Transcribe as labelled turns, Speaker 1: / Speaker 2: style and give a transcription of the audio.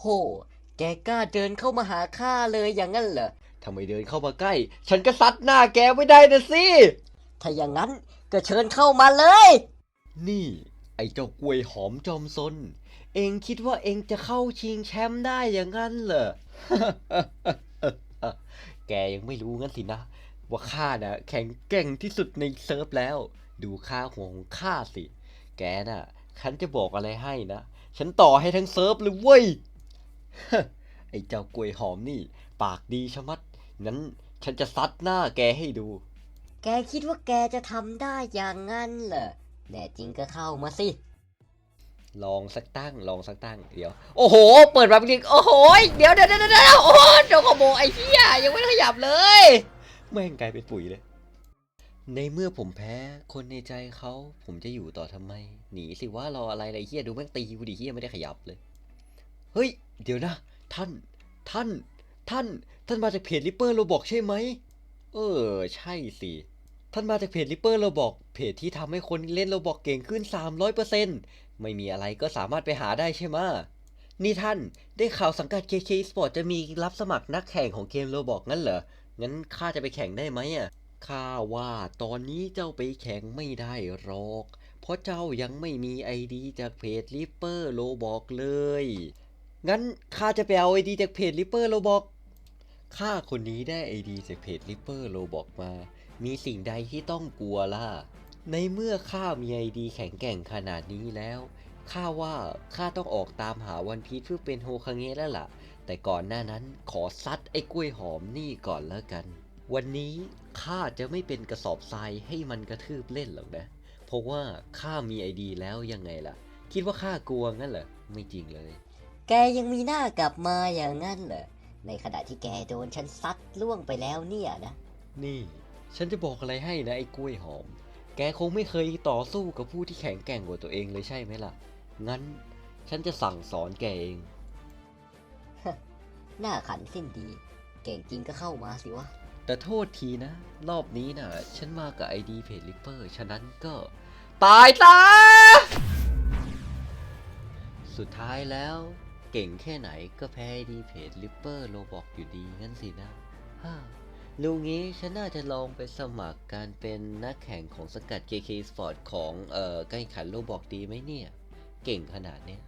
Speaker 1: โห แกกล้าเดินเข้ามาหาข้าเลยอย่างนั้นเหรอ
Speaker 2: ทำไมเดินเข้ามาใกล้ ฉันก็ซัดหน้าแกไม่ได้นะสิ
Speaker 1: ถ้าอย่างนั้นก็เชิญเข้ามาเลย
Speaker 2: นี่ ไอ้เจ้ากล้วยหอมจอมซน เองคิดว่าเองจะเข้าชิงแชมป์ได้อย่างนั้นเหรอ แกยังไม่รู้งั้นสินะ ว่าข้าน่ะแข็งแกร่งที่สุดในเซิร์ฟแล้ว ดูค่าหัวของข้าสิ แกน่ะ ฉันจะบอกอะไรให้นะ ฉันต่อให้ทั้งเซิร์ฟเลยเว้ย ไอ้เจ้ากล้วยหอมนี่ ปากดีชะมัดงั้นฉันจะซัดหน้าแกให้ดู
Speaker 1: แกคิดว่าแกจะทำได้อย่างนั้นเหรอแน่จริงก็เข้ามาสิ
Speaker 2: ลองสักตั้ง ลองสักตั้ง เดี๋ยว โอ้โห เปิดมาเป็นโอ้โห เดี๋ยวเดี๋ยวเดี๋ยวเดี๋ยวโอ้โหโดนขโมยไอ้เหี้ยยังไม่ได้ขยับเลย แม่งกลายเป็นปุ๋ยเลย ในเมื่อผมแพ้ คนในใจเขา ผมจะอยู่ต่อทำไม หนีสิว่ารออะไรอะไรเหี้ยดูแม่งตีกูดิเหี้ยไม่ได้ขยับเลย เฮ้ย เดี๋ยวนะ ท่าน ท่าน ท่าน ท่านมาจากเพจริปเปอร์โรบอกใช่ไหม เออ ใช่สิ ท่านมาจากเพจริปเปอร์โรบอก เพจที่ทำให้คนเล่นโรบอกเก่งขึ้น 300%ไม่มีอะไรก็สามารถไปหาได้ใช่ไหมนี่ท่าน ได้ข่าวสังกัด KK Sport จะมีรับสมัครนักแข่งของเกมโรบอกงั้นเหรอ งั้นข้าจะไปแข่งได้ไหมอะ ข้าว่าตอนนี้เจ้าไปแข่งไม่ได้หรอก เพราะเจ้ายังไม่มีไอดีจากเพจริปเปอร์โรบอกเลย งั้นข้าจะไปเอาไอดีจากเพจริปเปอร์โรบอกข้าคนนี้ได้ไอดีจากเพจริปเปอร์โรบอกมา มีสิ่งใดที่ต้องกลัวล่ะ ในเมื่อข้ามีไอดีแข็งแกร่งขนาดนี้แล้ว ข้าว่าข้าต้องออกตามหาวันพีชเพื่อเป็นโฮคาเงะแล้วล่ะ แต่ก่อนหน้านั้นขอซัดไอ้กล้วยหอมนี่ก่อนแล้วกัน วันนี้ข้าจะไม่เป็นกระสอบทรายให้มันกระทืบเล่นหรอกนะ เพราะว่าข้ามีไอดีแล้วยังไงล่ะ คิดว่าข้ากลัวงั้นเหรอ ไม่จริงเลย
Speaker 1: แกยังมีหน้ากลับมาอย่างนั้นเหรอ ในขณะที่แกโดนฉันซัดล่วงไปแล้วเนี่ยนะ
Speaker 2: นี่ ฉันจะบอกอะไรให้นะไอ้กล้วยหอม แกคงไม่เคยต่อสู้กับผู้ที่แข็งแกร่งกว่าตัวเองเลยใช่ไหมล่ะ งั้นฉันจะสั่งสอนแกเอง
Speaker 1: หน้าขันสิ้นดี เก่งจริงก็เข้ามาสิวะ
Speaker 2: แต่โทษทีนะ รอบนี้นะฉันมากับไอดีเพจลิปเปอร์ ฉะนั้นก็ ตายซะสุดท้ายแล้ว เก่งแค่ไหนก็แพ้ดีเพจลิปเปอร์โลบอกอยู่ดีงั้นสินะฮ่าลูงงี้ฉันน่าจะลองไปสมัครการเป็นนักแข่งของสกัด KK Sport ของเอ่อการแข่งขันโลบอกดีไหมเนี่ย เก่งขนาดเนี้ย